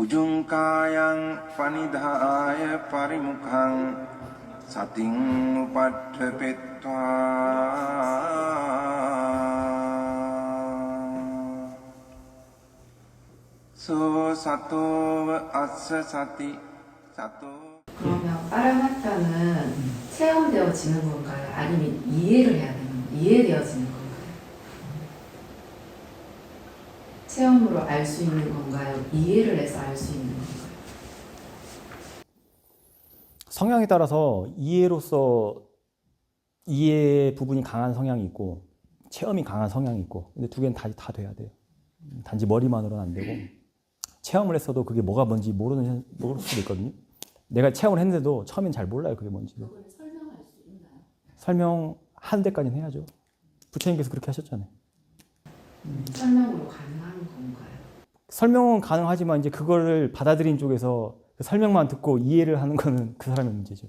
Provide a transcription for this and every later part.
උජුංකායන් පනිදාය පරිමුඛං සතින් උපට්ඨපෙත්වා සෝ සතෝව අස්ස සති සතෝ 그러면 파라마타는 체험되어지는 건가요? 아니면 이해를 해야 되는 건가요? 이해되어지는 건가요? 체험으로 알 수 있는 건가요? 이해를 해서 알 수 있는 건가요? 성향에 따라서 이해로서 이해 부분이 강한 성향이 있고 체험이 강한 성향이 있고 근데 두 개는 다, 다 돼야 돼요. 단지 머리만으로는 안 되고 체험을 했어도 그게 뭐가 뭔지 모르는 현- 모를 수도 있거든요. 내가 체험을 했는데도 처음엔 잘 몰라요 그게 뭔지. 그걸 설명할 수 있나요? 설명하는 데까지는 해야죠. 부처님께서 그렇게 하셨잖아요. 설명으로 가능한? 설명은 가능하지만 이제 그거를 받아들인 쪽에서 그 설명만 듣고 이해를 하는 거는 그 사람의 문제죠.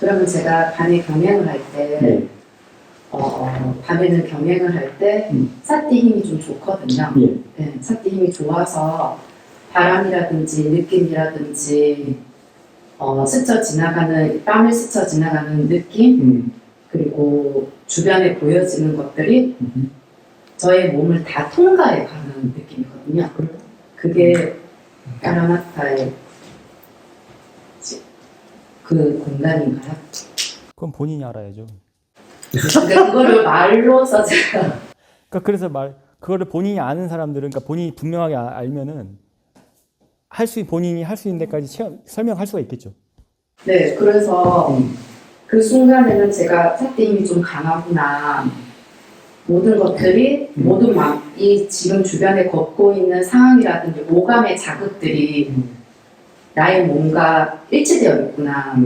그러면 제가 밤에 경행을 할 때, 네. 어, 밤에는 경행을 할 때, 음. 사띠 힘이 좀 좋거든요. 예. 네, 사띠 힘이 좋아서 바람이라든지 느낌이라든지, 어, 스쳐 지나가는, 땀을 스쳐 지나가는 느낌, 음. 그리고 주변에 보여지는 것들이 음. 저의 몸을 다 통과해 가는 느낌이거든요. 그게 까라마타의 그 공간인가요? 그건 본인이 알아야죠. 근데 그거를 말로서 제가 그러니까 그래서 말 그거를 본인이 아는 사람들은 그러니까 본인이 분명하게 아- 알면은 할 수 본인이 할 수 있는 데까지 체험, 설명할 수가 있겠죠. 네 그래서 그 순간에는 제가 힘이 좀 강하구나 모든 것들이 음. 모든 막이 지금 주변에 걷고 있는 상황이라든지 오감의 자극들이 나의 몸과 일치되어 있구나.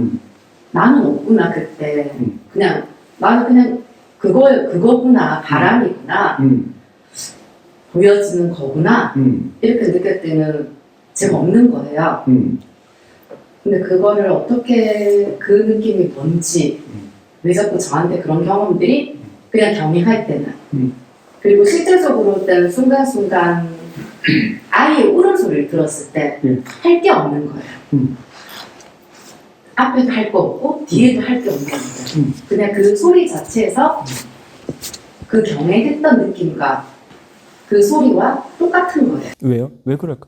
나는 없구나 그때. 음. 그냥 나는 그냥 그거 그거구나 바람이구나. 보여지는 거구나. 이렇게 느낄 때는 제가 없는 거예요. 근데 그거를 어떻게 그 느낌이 뭔지 음. 왜 자꾸 저한테 그런 경험들이 그냥 경험할 때는 음. 그리고 실제적으로 때는 순간순간 아이의 울음소리를 들었을 때할 예. 게 없는 거예요. 음. 앞에도 할 거 없고 뒤에도 할 게 없는 거예요. 음. 그냥 그 소리 자체에서 그 경행했던 느낌과 그 소리와 똑같은 거예요. 왜요? 왜 그럴까?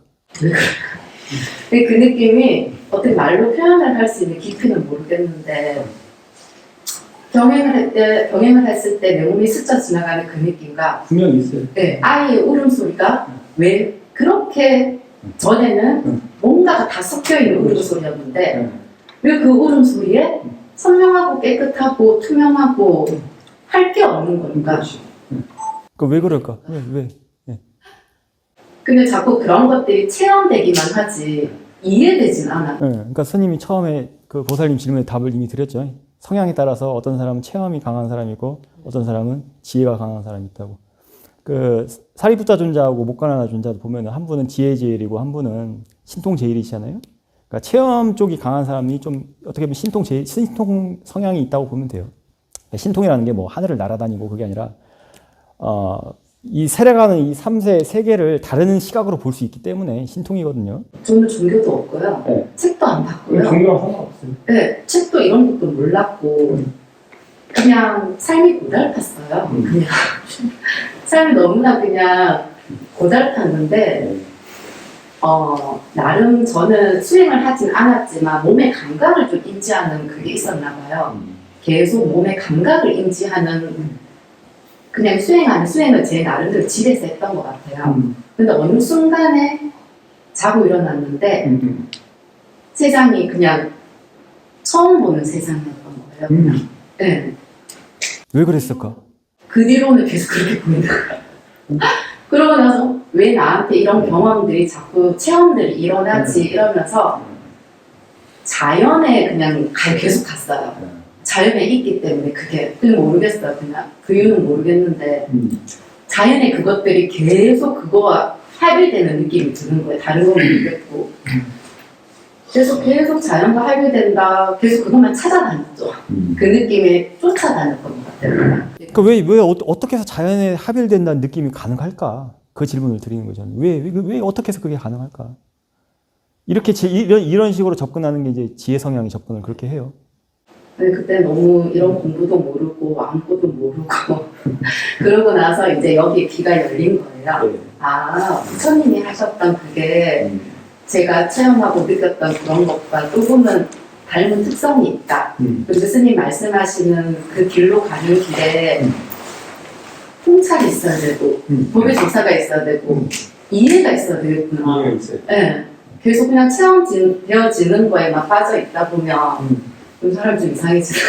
근데 그 느낌이 어떻게 말로 표현을 할 수 있는 깊이는 모르겠는데 경행을 할 때, 경행을 했을 때 내 몸이 스쳐 지나가는 그 느낌과 분명히 있어요. 네, 아이의 울음소리가 왜 그렇게 전에는 음. 뭔가가 다 섞여 있는 울음소리였는데 네. 왜그 울음소리에 선명하고 깨끗하고 투명하고 할 게 없는 건가? 그왜 그럴까? 왜 왜? 근데 자꾸 그런 것들이 체험되기만 하지 이해되진 않아. 네, 그러니까 스님이 처음에 그 보살님 질문에 답을 이미 드렸죠. 성향에 따라서 어떤 사람은 체험이 강한 사람이 있고 어떤 사람은 지혜가 강한 사람이 있다고. 그 사리부타 존자하고 목가나나 존자도 보면 한 분은 지혜 제일이고 한 분은 신통 제일이시잖아요. 그러니까 체험 쪽이 강한 사람이 좀 어떻게 보면 신통 제일, 신통 성향이 있다고 보면 돼요. 신통이라는 게 뭐 하늘을 날아다니고 그게 아니라 어, 이 세례가는 이 3세 세계를 다른 시각으로 볼 수 있기 때문에 신통이거든요. 저는 종교도 없고요. 네. 안 봤고요. 종교랑 상관없어요. 네, 책도 이런 것도 몰랐고 그냥 삶이 고달팠어요. 음. 그냥 삶이 너무나 그냥 고달팠는데 어, 나름 저는 수행을 하진 않았지만 몸의 감각을 좀 인지하는 그게 있었나 봐요. 계속 몸의 감각을 인지하는 그냥 수행하는 수행을 제 나름대로 집에서 했던 것 같아요. 근데 어느 순간에 자고 일어났는데 세상이 그냥 처음 보는 세상이었던 거예요. 그냥. 네. 왜 그랬을까? 그 뒤로는 계속 그렇게 보이는 거예요. 그러고 나서 왜 나한테 이런 경험들이 자꾸 체험들이 일어나지 이러면서 자연에 그냥 가- 계속 갔어요. 자연에 있기 때문에 그게 그냥 모르겠어요. 그냥 그 이유는 모르겠는데 자연에 그것들이 계속 그거와 합일되는 느낌이 드는 거예요. 다른 건 모르겠고. 계속 계속 자연과 합일된다. 계속 그것만 찾아다녔죠. 그 느낌에 쫓아다녔던 것 같아요. 그러니까 왜, 왜 어, 떻게 해서 자연에 합일된다는 느낌이 가능할까? 그 질문을 드리는 거죠. 왜, 왜, 왜 어떻게 해서 그게 가능할까? 이렇게 지- 이런, 이런 식으로 접근하는 게 이제 지혜 성향이 접근을 그렇게 해요. 근데 그때 너무 이런 공부도 모르고 아무것도 모르고 그러고 나서 이제 여기 귀가 열린 거예요. 아 부처님이 하셨던 그게 제가 체험하고 느꼈던 그런 것과 조금은 닮은 특성이 있다. 음. 그리고 스님 말씀하시는 그 길로 가는 길에 통찰이 있어야 되고 음. 법의 조사가 있어야 되고 이해가 있어야 되겠구나. 있어요. 예. 계속 그냥 체험되어지는 거에만 빠져 있다 보면 음. 좀 사람 좀 이상해지고.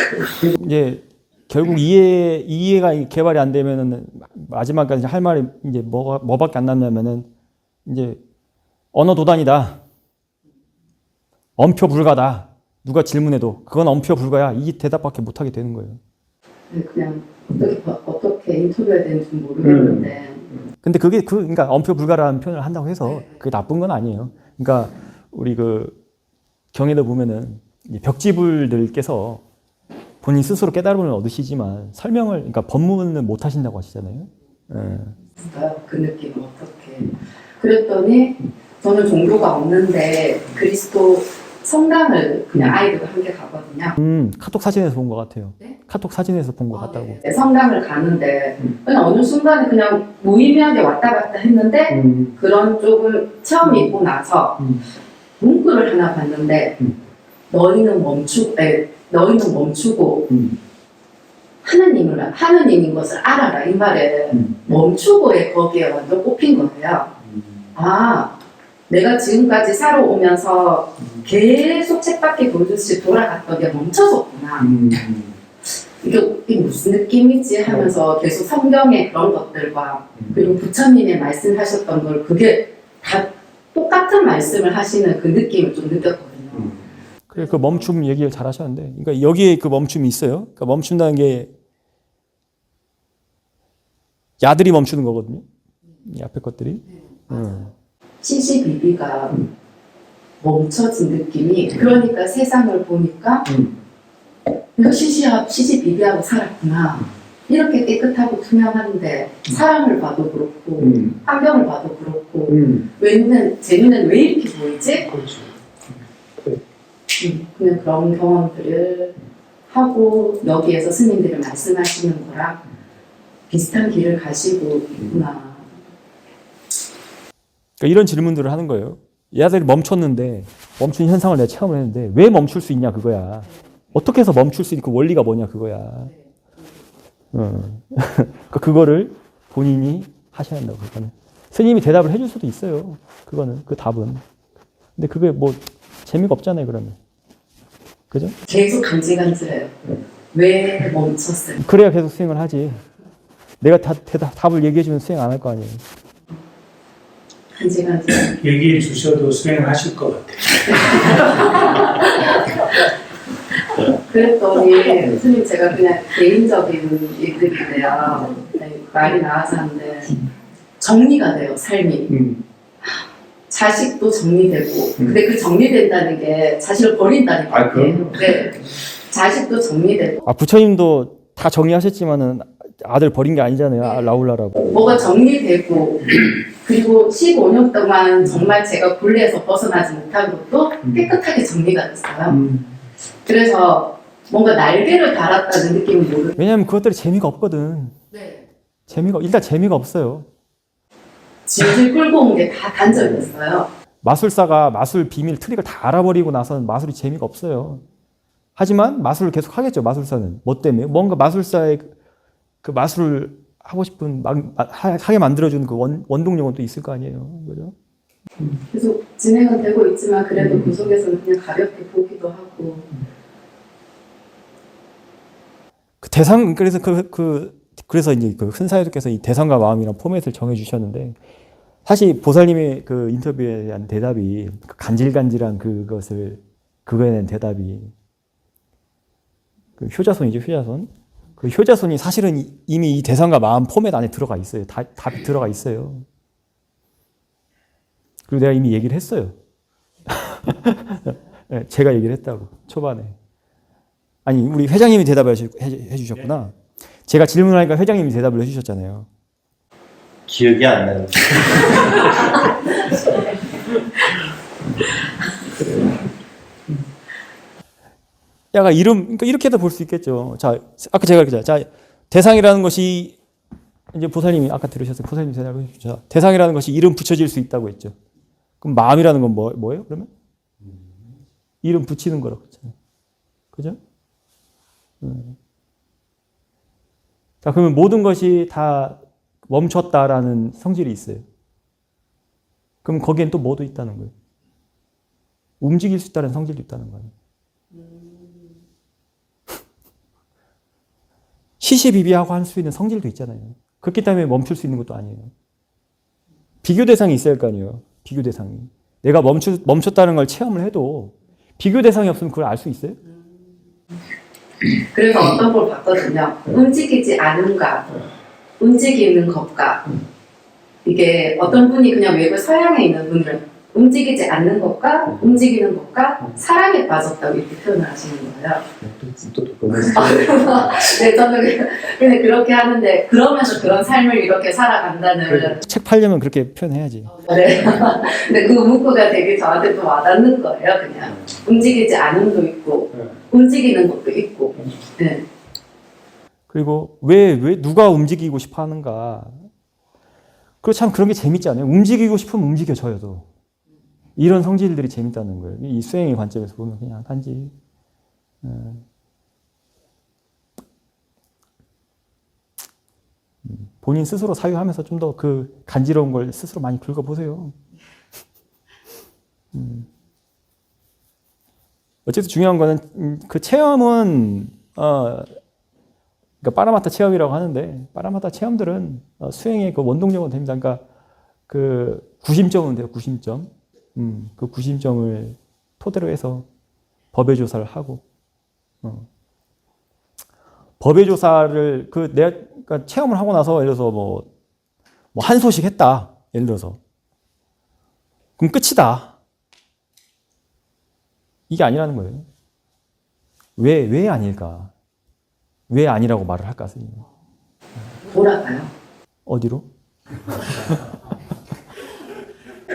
이제 결국 이해 이해가 개발이 안 되면은 마지막까지 할 말이 이제 뭐가 뭐밖에 안 남냐면은 이제 언어 도단이다. 엄표 불가다. 누가 질문해도 그건 엄표 불가야. 이 대답밖에 못 하게 되는 거예요. 네, 그냥 어떻게 인터뷰해야 되는지 모르겠는데 근데 그게 그 그러니까 엄표 불가라는 표현을 한다고 해서 그게 나쁜 건 아니에요. 그러니까 우리 그 경에도 보면은 이 벽지불들께서 본인 스스로 깨달음을 얻으시지만 설명을 그러니까 법문을 못 하신다고 하시잖아요. 예. 진짜요? 그 느낌은 어떻게 그랬더니 저는 종교가 없는데 그리스도 성당을 그냥 아이들과 함께 가거든요. 음, 카톡 사진에서 본 것 같아요. 네? 카톡 사진에서 본 것 아, 같다고. 네. 성당을 가는데 음. 그냥 어느 순간에 그냥 무의미하게 왔다 갔다 했는데 음, 그런 조금 체험이 있고 나서 음. 문구를 하나 봤는데 음. 너희는 멈추, 에, 너희는 멈추고 음. 하느님을 하느님인 것을 알아라 이 말에 음. 멈추고에 거기에 완전 꼽힌 거예요. 아 내가 지금까지 살아오면서 계속 책밖에 보듯이 돌아갔던 게 멈춰졌구나. 음. 이게, 이게 무슨 느낌이지 하면서 계속 성경의 그런 것들과 그리고 부처님의 말씀하셨던 걸 그게 다 똑같은 말씀을 하시는 그 느낌을 좀 느꼈거든요. 그래 그 멈춤 얘기를 잘 하셨는데, 그러니까 여기에 그 멈춤이 있어요. 그러니까 멈춘다는 게 야들이 멈추는 거거든요. 이 앞에 것들이. 음. 시시비비가 멈춰진 느낌이 그러니까 세상을 보니까 음. 내가 시시하, 시시비비하고 살았구나 이렇게 깨끗하고 투명한데 사람을 봐도 그렇고 음. 환경을 봐도 그렇고 음. 왜 눈엔 제 눈엔 왜 이렇게 보이지? 그렇죠. 음, 그냥 그런 경험들을 하고 여기에서 스님들이 말씀하시는 거랑 비슷한 길을 가시고 있구나 그러니까 이런 질문들을 하는 거예요. 얘들이 멈췄는데 멈춘 현상을 내가 체험을 했는데 왜 멈출 수 있냐 그거야. 어떻게 해서 멈출 수 있는 그 원리가 뭐냐 그거야. 어. 그러니까 그거를 본인이 하셔야 한다고 그거는. 스님이 대답을 해줄 수도 있어요. 그거는 그 답은. 근데 그게 뭐 재미가 없잖아요 그러면. 그죠? 계속 간질간질해요 왜 멈췄을까 그래야 계속 수행을 하지. 내가 다, 대답, 답을 얘기해주면 수행 안 할 거 아니에요. 간질간질 얘기해 주셔도 수행하실 것 같아요. 그랬더니 스님 제가 그냥 개인적인 일들인데요 네, 말이 나와서 하는데 정리가 돼요 삶이 음. 자식도 정리되고 음. 근데 그 정리된다는 게 자식을 버린다는 아, 거예요 네. 자식도 정리되고 아, 부처님도 다 정리하셨지만은 아들 버린 게 아니잖아요. 아, 라울라라고. 뭐가 정리되고 그리고 15년 동안 정말 제가 굴레에서 벗어나지 못한 것도 음. 깨끗하게 정리가 됐어요 그래서 뭔가 날개를 달았다는 느낌은 모르 왜냐면 그것들이 재미가 없거든. 네. 재미가 일단 재미가 없어요. 질질 끌고 온 게 다 단절됐어요 마술사가 마술 비밀 트릭을 다 알아버리고 나서는 마술이 재미가 없어요. 하지만 마술을 계속 하겠죠. 마술사는 뭐 때문에? 뭔가 마술사의 그- 그 마술을 하고 싶은 막, 하, 하게 만들어주는 그 원, 원동력은 또 있을 거 아니에요. 그죠? 계속 진행은 되고 있지만 그래도 그 속에서는 그냥 가볍게 보기도 하고 그 대상 그래서 그, 그 그래서 이제 그 큰사회도께서 이 대상과 마음이란 포맷을 정해 주셨는데 사실 보살님의 그 인터뷰에 대한 대답이 그 간질간질한 그것을 그거에 대한 대답이 그 효자손이죠 효자손 그 효자손이 사실은 이- 이미 이 대상과 마음 포맷 안에 들어가 있어요 다, 답이 들어가 있어요 그리고 내가 이미 얘기를 했어요 네, 제가 얘기를 했다고 초반에 아니 우리 회장님이 대답을 해주셨구나. 제가 질문하니까 회장님이 대답을 해주셨잖아요. 기억이 안 나요. 약간 이름 그러니까 이렇게도 볼 수 있겠죠. 자, 아까 제가 그랬죠. 자, 대상이라는 것이 이제 보살님이 아까 들으셨어요. 보살님 대답을 해주죠. 자, 대상이라는 것이 이름 붙여질 수 있다고 했죠. 그럼 마음이라는 건 뭐, 뭐예요? 그러면 이름 붙이는 거라고 했잖아요. 그죠? 음. 자, 그러면 모든 것이 다 멈췄다라는 성질이 있어요. 그럼 거기엔 또 뭐도 있다는 거예요. 움직일 수 있다는 성질도 있다는 거예요. 시시비비하고 할 수 있는 성질도 있잖아요. 그렇기 때문에 멈출 수 있는 것도 아니에요. 비교 대상이 있어야 할 거 아니에요. 비교 대상이. 내가 멈추, 멈췄다는 걸 체험을 해도 비교 대상이 없으면 그걸 알 수 있어요? 그래서 어떤 걸 봤거든요. 움직이지 않음과 움직이는 것과 이게 어떤 분이 그냥 외국 서양에 있는 분들은 움직이지 않는 것과 움직이는 것과 사랑에 빠졌다고 이렇게 표현을 하시는 거예요. 또, 또, 또, 네, 저는 근데 그렇게 하는데 그러면서 그런 삶을 이렇게 살아간다는 책 팔려면 그렇게 표현해야지. 네. 근데 그 문구가 되게 저한테 또 와닿는 거예요. 그냥 움직이지 않음도 있고 움직이는 것도 있고. 네. 그리고 왜, 왜 누가 움직이고 싶어 하는가. 그리고 참 그런 게 재밌지 않아요? 움직이고 싶으면 움직여져요. 이런 성질들이 재밌다는 거예요. 이 수행의 관점에서 보면 그냥 단지 음, 음, 본인 스스로 사유하면서 좀 더 그 간지러운 걸 스스로 많이 긁어보세요. 음. 어쨌든 중요한 거는 음, 그 체험은 어, 그러니까 파라마타 체험이라고 하는데 파라마타 체험들은 어, 수행의 그 원동력은 됩니다. 그러니까 그 구심점은 돼요. 구심점. 음, 그 구심점을 토대로 해서 법의 조사를 하고 어. 법의 조사를 그 내가 그러니까 체험을 하고 나서 예를 들어서 뭐, 뭐 한 소식 했다. 예를 들어서 그럼 끝이다. 이게 아니라는 거예요. 왜, 왜 아닐까? 왜 아니라고 말을 할까, 선생님? 돌아가요. 어디로?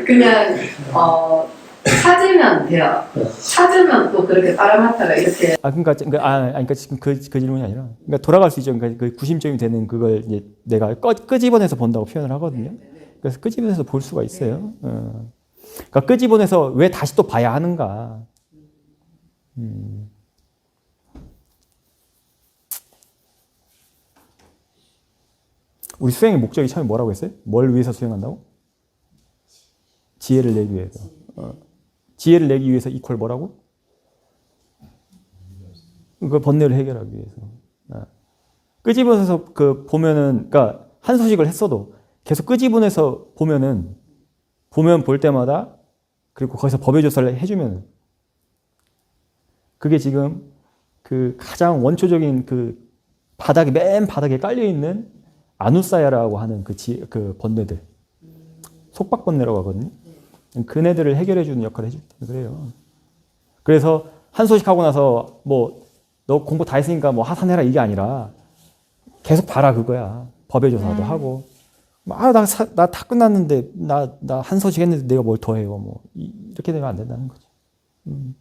그냥 어 찾으면 돼요. 찾으면 또 그렇게 파라마타가 이렇게 아, 그러니까, 그러니까, 아, 아니, 그러니까 지금 그, 그 질문이 아니라, 그러니까 돌아갈 수 있죠. 그러니까 그 구심점이 되는 그걸 이제 내가 꺼, 끄집어내서 본다고 표현을 하거든요. 그래서 끄집어내서 볼 수가 있어요. 어. 그러니까 끄집어내서 왜 다시 또 봐야 하는가. 음. 우리 수행의 목적이 처음에 뭐라고 했어요? 뭘 위해서 수행한다고? 지혜를 내기 위해서. 어. 지혜를 내기 위해서 이퀄 뭐라고? 그 번뇌를 해결하기 위해서. 어. 끄집어내서 그 보면은, 그러니까 한 소식을 했어도 계속 끄집어내서 보면은 보면 볼 때마다 그리고 거기서 법의 조사를 해주면 그게 지금 그 가장 원초적인 그 바닥에 맨 바닥에 깔려 있는 아누사야라고 하는 그, 지, 그 번뇌들 속박 번뇌라고 하거든요. 그네들을 해결해 주는 역할을 해줄 때 그래요. 그래서 한 소식 하고 나서 뭐 너 공부 다 했으니까 뭐 하산해라 이게 아니라 계속 봐라 그거야. 법의 조사도 하고 아나 나다 끝났는데 나 나 한 소식 했는데 내가 뭘 더 해요 뭐 이- 이렇게 되면 안 된다는 거죠. 음.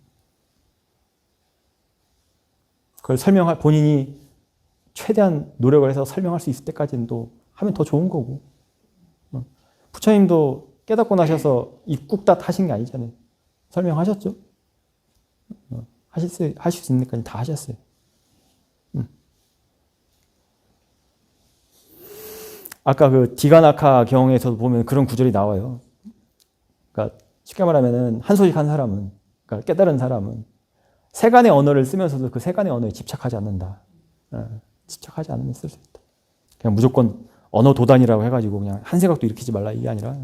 그걸 설명할 본인이 최대한 노력을 해서 설명할 수 있을 때까지는 또 하면 더 좋은 거고. 어. 부처님도 깨닫고 나셔서 입국닷 하신 게 아니잖아요. 설명하셨죠? 어. 하실 수, 하실 수 있는 데까지 다 하셨어요. 음. 아까 그 디가나카 경에서도 보면 그런 구절이 나와요. 그러니까 쉽게 말하면은 한 소식 한 사람은, 그러니까 깨달은 사람은 세간의 언어를 쓰면서도 그 세간의 언어에 집착하지 않는다. 어, 집착하지 않으면 쓸 수 있다. 그냥 무조건 언어 도단이라고 해가지고 그냥 한 생각도 일으키지 말라 이게 아니라